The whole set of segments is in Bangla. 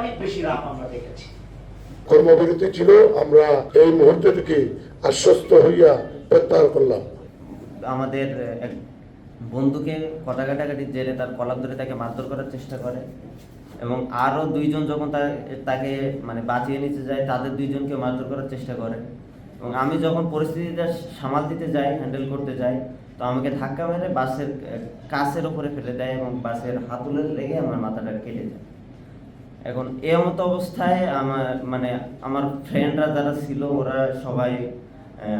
অনেক বেশি আমরা দেখেছি। কর্মবিরতি ছিল আমরা এই মুহূর্তটিকে আশ্বস্ত হইয়া প্রত্যাহার করলাম। আমাদের এক বন্ধুকে কটা কাটাকাটির জেরে তার কলার ধরে তাকে মারধর করার চেষ্টা করে এবং আরও দুইজন যখন তাকে মানে বাঁচিয়ে নিতে যায় তাদের দুইজনকে মারধর করার চেষ্টা করে। এবং আমি যখন পরিস্থিতিটা সামাল দিতে যাই হ্যান্ডেল করতে যাই তো আমাকে ধাক্কা মেরে বাসের কাছের ওপরে ফেলে দেয় এবং বাসের হাতুলে লেগে আমার মাথাটা কেটে যায়। এখন এই মতো অবস্থায় আমার মানে আমার ফ্রেন্ডরা যারা ছিল, ওরা সবাই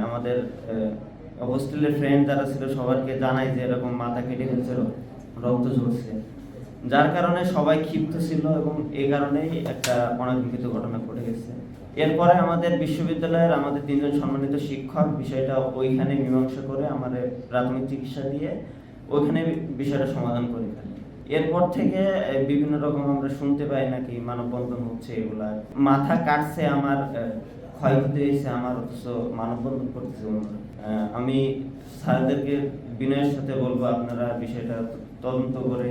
আমাদের হোস্টেলের ফ্রেন্ড যারা ছিল সবাইকে জানাই যে এরকম মাথা কেটে ফেলছিল রক্ত ঝরছে। যার কারণে সবাই ক্ষিপ্ত ছিল এবং এই কারণেই একটা অনাকাঙ্ক্ষিত ঘটনা ঘটে গেছে। এরপরে আমাদের বিশ্ববিদ্যালয়ের আমাদের তিনজন সম্মানিত শিক্ষক বিষয়টা ওইখানে মীমাংসা করে আমাদের প্রাথমিক চিকিৎসা দিয়ে ওইখানে বিষয়টা সমাধান করে ফেলে। এরপর থেকে বিভিন্ন রকম আমরা শুনতে পাই নাকি মানববন্ধন হচ্ছে এগুলা। মাথা কাটছে আমার ক্ষয়ক্ষতি হয়েছে আমার, অথচ মানববন্ধন করতেছে আমি স্যারদেরকে বিনয়ের সাথে বলব, আপনারা বিষয়টা তদন্ত করে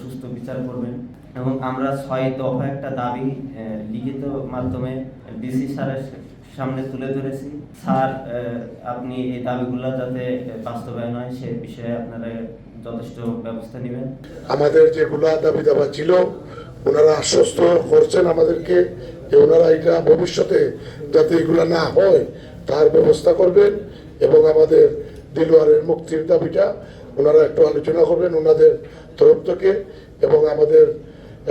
সুস্থ বিচার করবেন। এবং আমরা ছয় দফা একটা দাবি লিখিত মাধ্যমে ডিসি স্যারের সামনে তুলে ধরেছি। স্যার আপনি এই দাবিগুলো যাতে বাস্তবায়ন হয়, সে বিষয়ে আপনারা যথেষ্ট ব্যবস্থা নেবেন। আমাদের যেগুলা দাবি দাবা ছিল, ওনারা আশ্বস্ত করছেন আমাদেরকে যে ওনারা এটা ভবিষ্যতে যাতে এগুলা না হয়, তার ব্যবস্থা করবেন এবং আমাদের দিলওয়ারের মুক্তির দাবিটা ওনারা একটু আলোচনা করবেন ওনাদের তরফ থেকে এবং আমাদের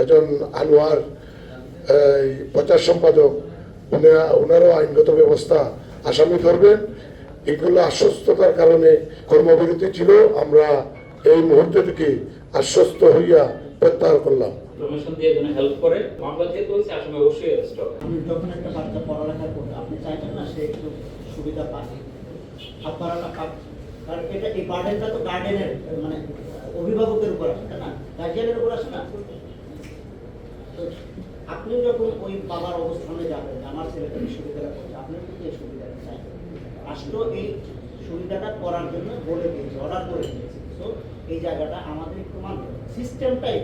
একজন আনোয়ার প্রচার সম্পাদক ওনারও আইনগত ব্যবস্থা আসামি ধরবেন এগুলো আশ্বস্ততার কারণে কর্মবিরতি ছিল, আমরা এই মুহূর্তটিকে আশ্বস্ত হইয়া প্রত্যাহার করলাম। প্রমোশন দিয়ে যেন হেল্প করে? মামলা যেহেতু হয়েছে আসামি অবশ্যই অ্যারেস্ট হবে। আপনি যখন একটা বাচ্চা পড়ালেখা করতে আপনি চাইছেন না সে একটু সুবিধা পায় আপনারা না পাক। কারণ এটা এই বার্ডেনটা তো গার্ডেনের মানে অভিভাবকের উপর আসে না? গার্জিয়ানের উপর আসে না? আপনি যখন ওই বাবার অবস্থানে যাবেন আমার ছেলেটা সুবিধাটা করছে কিন্তু এই সুবিধাটা চাই? রাষ্ট্র এই সুবিধাটা করার জন্য বলে দিয়েছে অর্ডার করে দিয়েছে। এই জায়গাটা আমাদের একটু মানতে সিস্টেমটাই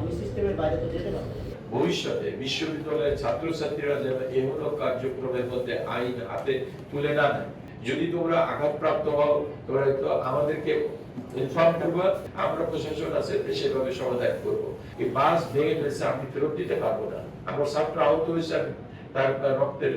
আমি সিস্টেমের বাইরে তো যেতে পারব ভবিষ্যতে বিশ্ববিদ্যালয়ের ছাত্রছাত্রীরা যেন এমূলক কার্যক্রমের মধ্যে আইন হাতে তুলে না নেয়। যদি তোমরা আঘাতপ্রাপ্ত হও, তোমরা তো আমাদেরকে ইনফর্ম করব, আমরা প্রশাসন আছে সেভাবে সমাধান করব। এই বাস ভেঙে ফেলছে, আমি ফেরত দিতে পারব না। আমার ছাত্র আহত হয়েছে, আমি তার তার রক্তের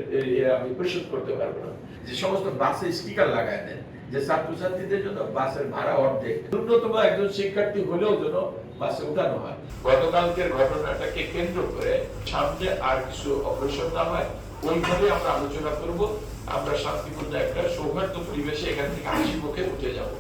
আমি পরিশোধ করতে পারব না। যে সমস্ত বাসে স্টিকার লাগায় দেন যে ছাত্রছাত্রীদের জন্য বাসের ভাড়া অর্ধেক। ন্যূনতম একজন শিক্ষার্থী হলেও যেন বাসে উঠানো হয়। গতকালকের ঘটনাটাকে কেন্দ্র করে সামনে আর কিছু অপারেশন না হয় ওইভাবে আমরা আলোচনা করব। আমরা শান্তিপূর্ণ একটা সৌহার্দ্য পরিবেশে এখান থেকে হাসি মুখে উঠে যাব।